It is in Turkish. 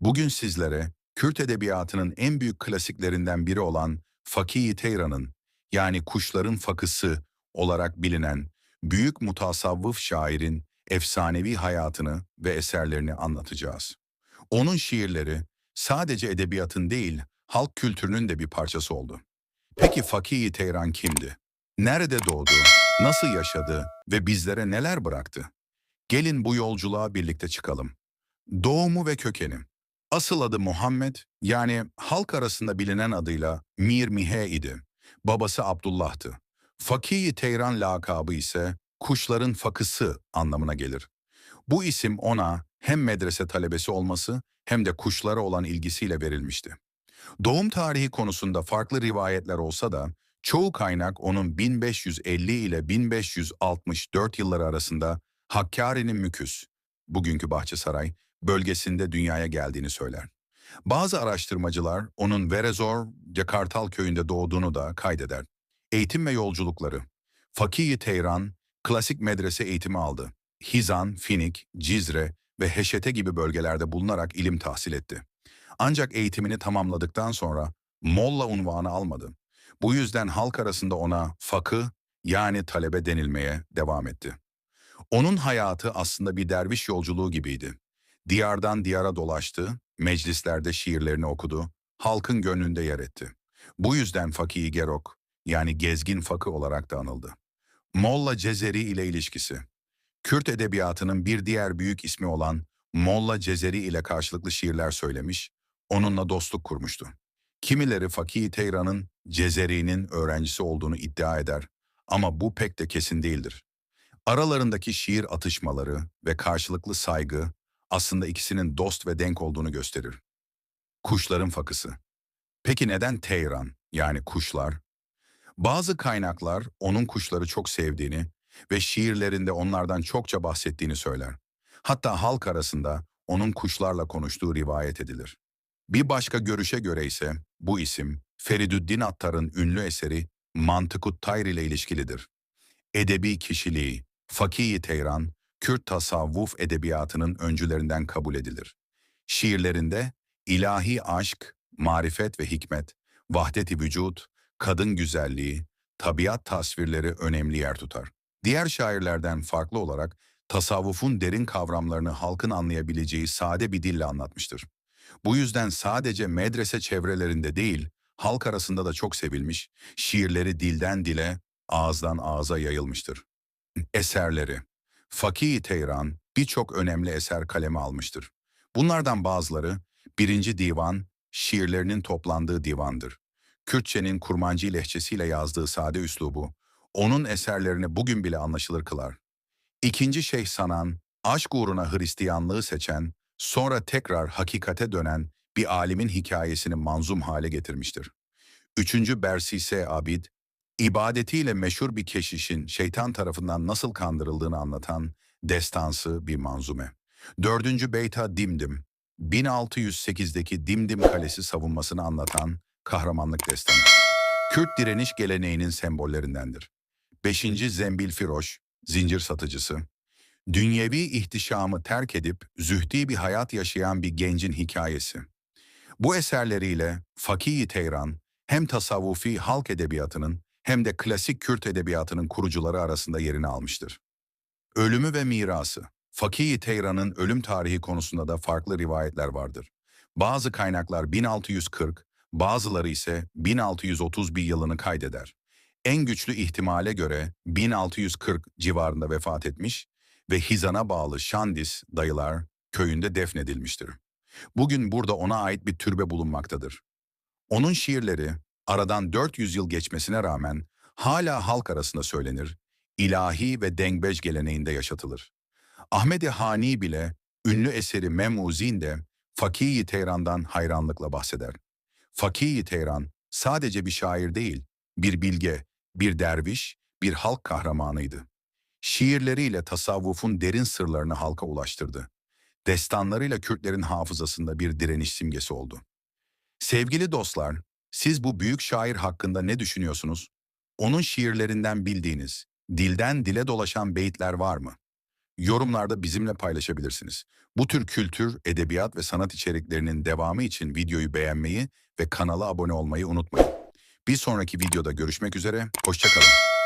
Bugün sizlere Kürt edebiyatının en büyük klasiklerinden biri olan Fakih-i Teyran'ın yani Kuşların Fakısı olarak bilinen büyük mutasavvıf şairin efsanevi hayatını ve eserlerini anlatacağız. Onun şiirleri sadece edebiyatın değil, halk kültürünün de bir parçası oldu. Peki Fakih-i Teyran kimdi? Nerede doğdu? Nasıl yaşadı ve bizlere neler bıraktı? Gelin bu yolculuğa birlikte çıkalım. Doğumu ve kökeni. Asıl adı Muhammed, yani halk arasında bilinen adıyla Mir Mihe idi. Babası Abdullah'tı. Fakih-i Teyran lakabı ise kuşların fakısı anlamına gelir. Bu isim ona hem medrese talebesi olması hem de kuşlara olan ilgisiyle verilmişti. Doğum tarihi konusunda farklı rivayetler olsa da çoğu kaynak onun 1550 ile 1564 yılları arasında Hakkari'nin Müküs, bugünkü Bahçesaray, bölgesinde dünyaya geldiğini söyler. Bazı araştırmacılar onun Verezor, Cakartal köyünde doğduğunu da kaydeder. Eğitim ve yolculukları. Fakih-i Teyran, klasik medrese eğitimi aldı. Hizan, Finik, Cizre ve Heşete gibi bölgelerde bulunarak ilim tahsil etti. Ancak eğitimini tamamladıktan sonra Molla unvanı almadı. Bu yüzden halk arasında ona fakı yani talebe denilmeye devam etti. Onun hayatı aslında bir derviş yolculuğu gibiydi. Diyardan diyara dolaştı, meclislerde şiirlerini okudu, halkın gönlünde yer etti. Bu yüzden Fakih Gerok, yani gezgin fakı olarak da anıldı. Molla Cezeri ile ilişkisi. Kürt edebiyatının bir diğer büyük ismi olan Molla Cezeri ile karşılıklı şiirler söylemiş, onunla dostluk kurmuştu. Kimileri Fakih Teyran'ın Cezeri'nin öğrencisi olduğunu iddia eder ama bu pek de kesin değildir. Aralarındaki şiir atışmaları ve karşılıklı saygı aslında ikisinin dost ve denk olduğunu gösterir. Kuşların fakısı. Peki neden Teyran yani kuşlar? Bazı kaynaklar onun kuşları çok sevdiğini ve şiirlerinde onlardan çokça bahsettiğini söyler. Hatta halk arasında onun kuşlarla konuştuğu rivayet edilir. Bir başka görüşe göre ise bu isim Feridüddin Attar'ın ünlü eseri Mantıkut Tayr ile ilişkilidir. Edebi kişiliği, Fakih-i Teyran, Kürt tasavvuf edebiyatının öncülerinden kabul edilir. Şiirlerinde ilahi aşk, marifet ve hikmet, vahdet-i vücut, kadın güzelliği, tabiat tasvirleri önemli yer tutar. Diğer şairlerden farklı olarak tasavvufun derin kavramlarını halkın anlayabileceği sade bir dille anlatmıştır. Bu yüzden sadece medrese çevrelerinde değil, halk arasında da çok sevilmiş, şiirleri dilden dile, ağızdan ağza yayılmıştır. Eserleri Fakih-i Teyran birçok önemli eser kaleme almıştır. Bunlardan bazıları birinci divan, şiirlerinin toplandığı divandır. Kürtçenin kurmancı lehçesiyle yazdığı sade üslubu, onun eserlerini bugün bile anlaşılır kılar. İkinci Şeyh Sanan, aşk uğruna Hristiyanlığı seçen, sonra tekrar hakikate dönen bir alimin hikayesini manzum hale getirmiştir. Üçüncü Bersise Abid, ibadetiyle meşhur bir keşişin şeytan tarafından nasıl kandırıldığını anlatan destansı bir manzume. Dördüncü Beyta Dimdim, 1608'deki Dimdim Kalesi savunmasını anlatan kahramanlık destanı. Kürt direniş geleneğinin sembollerindendir. Beşinci Zembil Firoş, zincir satıcısı. Dünyevi ihtişamı terk edip zühdi bir hayat yaşayan bir gencin hikayesi. Bu eserleriyle Fakih-i Teyran hem tasavvufi halk edebiyatının hem de klasik Kürt edebiyatının kurucuları arasında yerini almıştır. Ölümü ve mirası. Fakih-i Teyran'ın ölüm tarihi konusunda da farklı rivayetler vardır. Bazı kaynaklar 1640, bazıları ise 1631 yılını kaydeder. En güçlü ihtimale göre 1640 civarında vefat etmiş ve Hizan'a bağlı Şandis dayılar köyünde defnedilmiştir. Bugün burada ona ait bir türbe bulunmaktadır. Onun şiirleri aradan 400 yıl geçmesine rağmen hala halk arasında söylenir, ilahi ve dengbej geleneğinde yaşatılır. Ahmet-i Hani bile ünlü eseri Memuzin'de Fakih-i Teyran'dan hayranlıkla bahseder. Fakih-i Teyran sadece bir şair değil, bir bilge, bir derviş, bir halk kahramanıydı. Şiirleriyle tasavvufun derin sırlarını halka ulaştırdı. Destanlarıyla Kürtlerin hafızasında bir direniş simgesi oldu. Sevgili dostlar, siz bu büyük şair hakkında ne düşünüyorsunuz? Onun şiirlerinden bildiğiniz, dilden dile dolaşan beyitler var mı? yorumlarda bizimle paylaşabilirsiniz. Bu tür kültür, edebiyat ve sanat içeriklerinin devamı için videoyu beğenmeyi ve kanala abone olmayı unutmayın. Bir sonraki videoda görüşmek üzere, hoşçakalın.